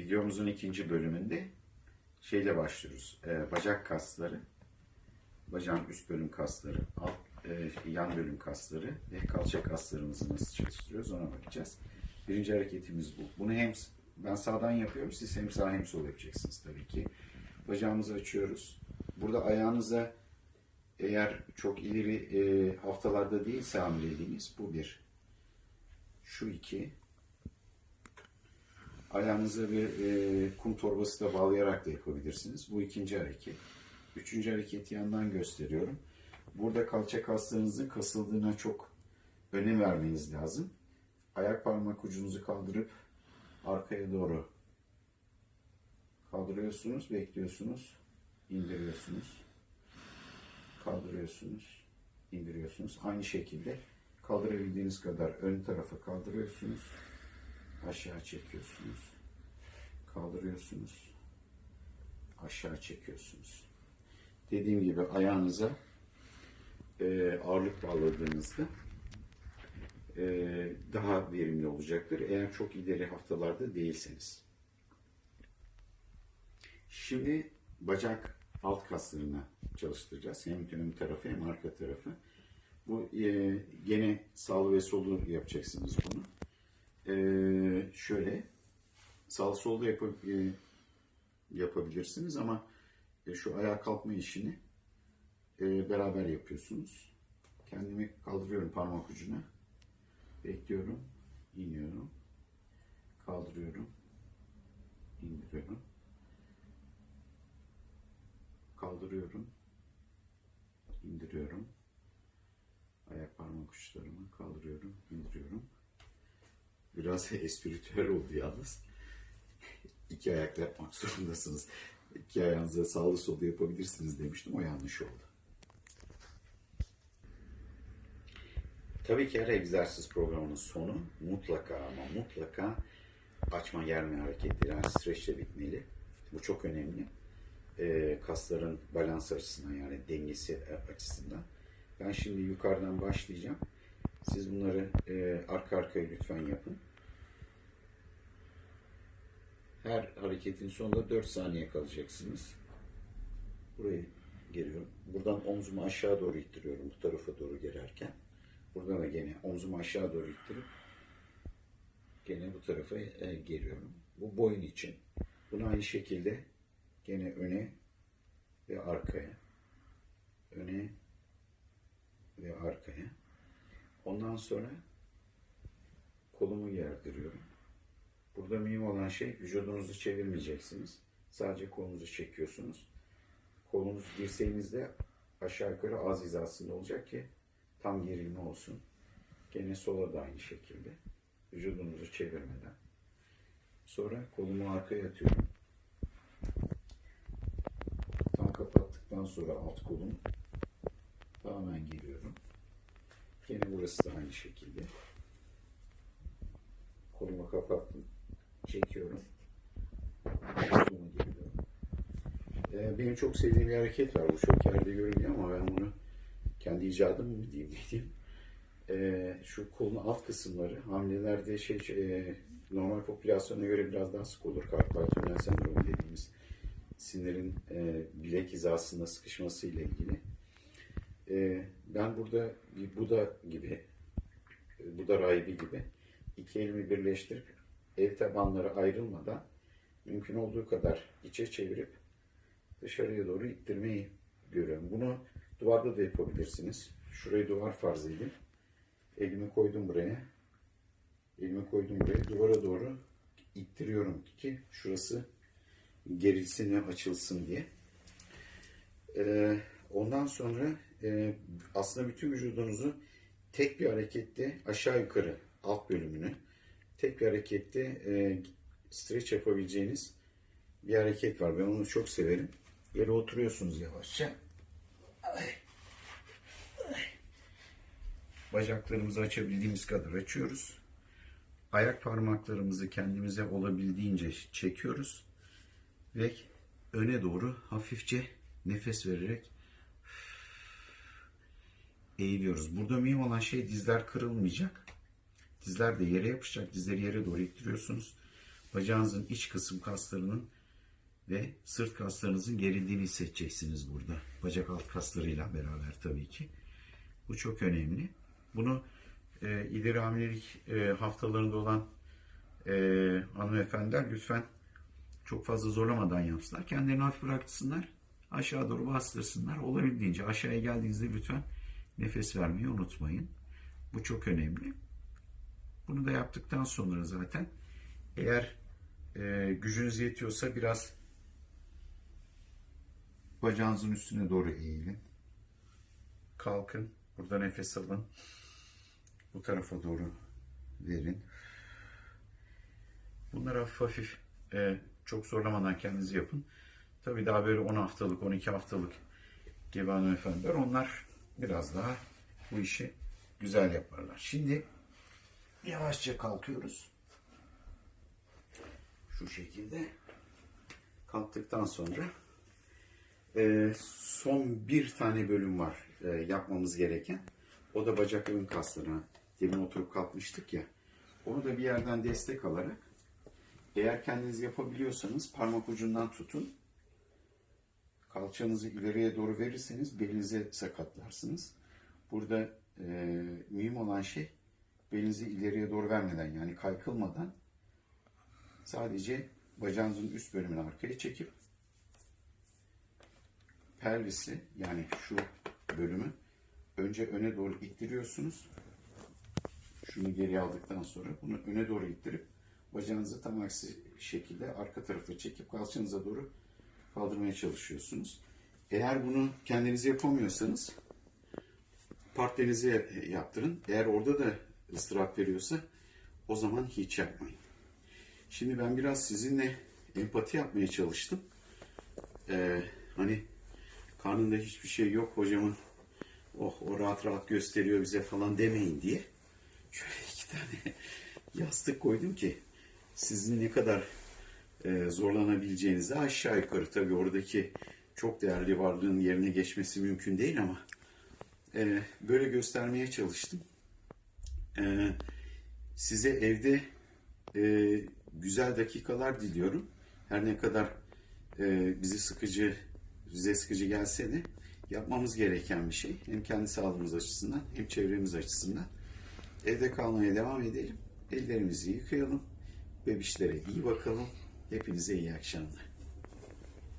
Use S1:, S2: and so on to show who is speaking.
S1: videomuzun ikinci bölümünde şeyle başlıyoruz. Ee, bacak kasları, bacağın üst bölüm kasları, alt e, yan bölüm kasları ve kalça kaslarımızı nasıl çalıştırıyoruz ona bakacağız. Birinci hareketimiz bu. Bunu hem ben sağdan yapıyorum, siz hem sağ hem sol yapacaksınız tabii ki. Bacağımızı açıyoruz. Burada ayağınıza eğer çok ileri e, haftalarda değilse hamileliğiniz bu bir. Şu iki. Ayağınıza bir e, kum torbası da bağlayarak da yapabilirsiniz. Bu ikinci hareket. Üçüncü hareketi yandan gösteriyorum. Burada kalça kaslarınızın kasıldığına çok önem vermeniz lazım. Ayak parmak ucunuzu kaldırıp arkaya doğru kaldırıyorsunuz, bekliyorsunuz, indiriyorsunuz, kaldırıyorsunuz, indiriyorsunuz. Aynı şekilde kaldırabildiğiniz kadar ön tarafa kaldırıyorsunuz, aşağı çekiyorsunuz, kaldırıyorsunuz, aşağı çekiyorsunuz. Dediğim gibi ayağınıza e, ağırlık bağladığınızda e, daha verimli olacaktır. Eğer çok ileri haftalarda değilseniz. Şimdi bacak alt kaslarını çalıştıracağız. Hem ön tarafı hem arka tarafı. Bu e, gene sağlı ve solu yapacaksınız bunu. Şöyle sağ solda yap, e, yapabilirsiniz ama e, şu ayağa kalkma işini e, beraber yapıyorsunuz. Kendimi kaldırıyorum parmak ucuna. Bekliyorum. iniyorum. Kaldırıyorum. indiriyorum. Kaldırıyorum. indiriyorum. Ayak parmak uçlarımı kaldırıyorum, indiriyorum. Biraz espritüel oldu yalnız. İki ayakla yapmak zorundasınız. İki ayağınızı sağlı solda yapabilirsiniz demiştim. O yanlış oldu. Tabii ki her egzersiz programının sonu mutlaka ama mutlaka açma germe hareketleri yani streçle bitmeli. Bu çok önemli. Ee, kasların balans açısından yani dengesi açısından. Ben şimdi yukarıdan başlayacağım. Siz bunları e, arka arkaya lütfen yapın. Her hareketin sonunda 4 saniye kalacaksınız. Burayı geliyorum. Buradan omzumu aşağı doğru ittiriyorum bu tarafa doğru gelerken. Burada da gene omzumu aşağı doğru ittirip gene bu tarafa e, geliyorum. Bu boyun için. Bunu aynı şekilde gene öne ve arkaya. Öne ve arkaya. Ondan sonra kolumu gerdiriyorum. Burada mühim olan şey vücudunuzu çevirmeyeceksiniz. Sadece kolunuzu çekiyorsunuz. Kolunuz dirseğinizde aşağı yukarı az hizasında olacak ki tam gerilme olsun. Gene sola da aynı şekilde. Vücudunuzu çevirmeden. Sonra kolumu arkaya atıyorum. Tam kapattıktan sonra alt kolum tamamen giriyorum. Burası da aynı şekilde. Kolumu kapattım. Çekiyorum. Ee, benim çok sevdiğim bir hareket var. Bu çok yerde görülüyor ama ben bunu kendi icadım mı diyeyim diyeyim. Ee, şu kolun alt kısımları hamilelerde şey e, normal popülasyona göre biraz daha sık olur. Karpal tünel sendromu dediğimiz sinirin e, bilek hizasında sıkışması ile ilgili. E, ben burada bir Buda gibi, Buda rahibi gibi iki elimi birleştirip el tabanları ayrılmadan mümkün olduğu kadar içe çevirip dışarıya doğru ittirmeyi görüyorum. Bunu duvarda da yapabilirsiniz. Şurayı duvar farz edin. Elimi koydum buraya. Elimi koydum buraya. Duvara doğru ittiriyorum ki şurası gerilsin ve açılsın diye. Ee, ondan sonra e, aslında bütün vücudunuzu tek bir harekette aşağı yukarı alt bölümünü tek bir harekette e, streç yapabileceğiniz bir hareket var. Ben onu çok severim. Yere oturuyorsunuz yavaşça. Bacaklarımızı açabildiğimiz kadar açıyoruz. Ayak parmaklarımızı kendimize olabildiğince çekiyoruz ve öne doğru hafifçe nefes vererek eğiliyoruz. Burada mühim olan şey dizler kırılmayacak. Dizler de yere yapışacak. Dizleri yere doğru ittiriyorsunuz. bacağınızın iç kısım kaslarının ve sırt kaslarınızın gerildiğini hissedeceksiniz burada. Bacak alt kaslarıyla beraber tabii ki. Bu çok önemli. Bunu e, ileri hamilelik e, haftalarında olan e, hanımefendiler lütfen çok fazla zorlamadan yapsınlar. Kendilerini hafif bıraksınlar. Aşağı doğru bastırsınlar. Olabildiğince aşağıya geldiğinizde lütfen nefes vermeyi unutmayın. Bu çok önemli. Bunu da yaptıktan sonra zaten eğer e, gücünüz yetiyorsa biraz bacağınızın üstüne doğru eğilin. Kalkın. Burada nefes alın. Bu tarafa doğru verin. Bunları hafif hafif e, çok zorlamadan kendiniz yapın. Tabii daha böyle 10 haftalık, 12 haftalık gebe hanımefendiler onlar biraz daha bu işi güzel yaparlar. Şimdi yavaşça kalkıyoruz. Şu şekilde kalktıktan sonra e, son bir tane bölüm var e, yapmamız gereken. O da bacak ön kaslarına. Demin oturup kalkmıştık ya. Onu da bir yerden destek alarak eğer kendiniz yapabiliyorsanız parmak ucundan tutun. Kalçanızı ileriye doğru verirseniz belinize sakatlarsınız. Burada e, mühim olan şey belinizi ileriye doğru vermeden yani kaykılmadan sadece bacağınızın üst bölümünü arkaya çekip pelvisi yani şu bölümü önce öne doğru ittiriyorsunuz. Şunu geri aldıktan sonra bunu öne doğru ittirip bacağınızı tam aksi şekilde arka tarafa çekip kalçanıza doğru kaldırmaya çalışıyorsunuz. Eğer bunu kendiniz yapamıyorsanız partnerinize yaptırın. Eğer orada da ıstırap veriyorsa o zaman hiç yapmayın. Şimdi ben biraz sizinle empati yapmaya çalıştım. Ee, hani karnında hiçbir şey yok hocamın oh o rahat rahat gösteriyor bize falan demeyin diye. Şöyle iki tane yastık koydum ki sizin ne kadar e, zorlanabileceğinizi aşağı yukarı tabii oradaki çok değerli varlığın yerine geçmesi mümkün değil ama e, böyle göstermeye çalıştım. E, size evde e, güzel dakikalar diliyorum. Her ne kadar e, bizi sıkıcı, bize sıkıcı gelse de yapmamız gereken bir şey. Hem kendi sağlığımız açısından hem çevremiz açısından. Evde kalmaya devam edelim. Ellerimizi yıkayalım. Bebişlere iyi bakalım. Hepinize iyi akşamlar.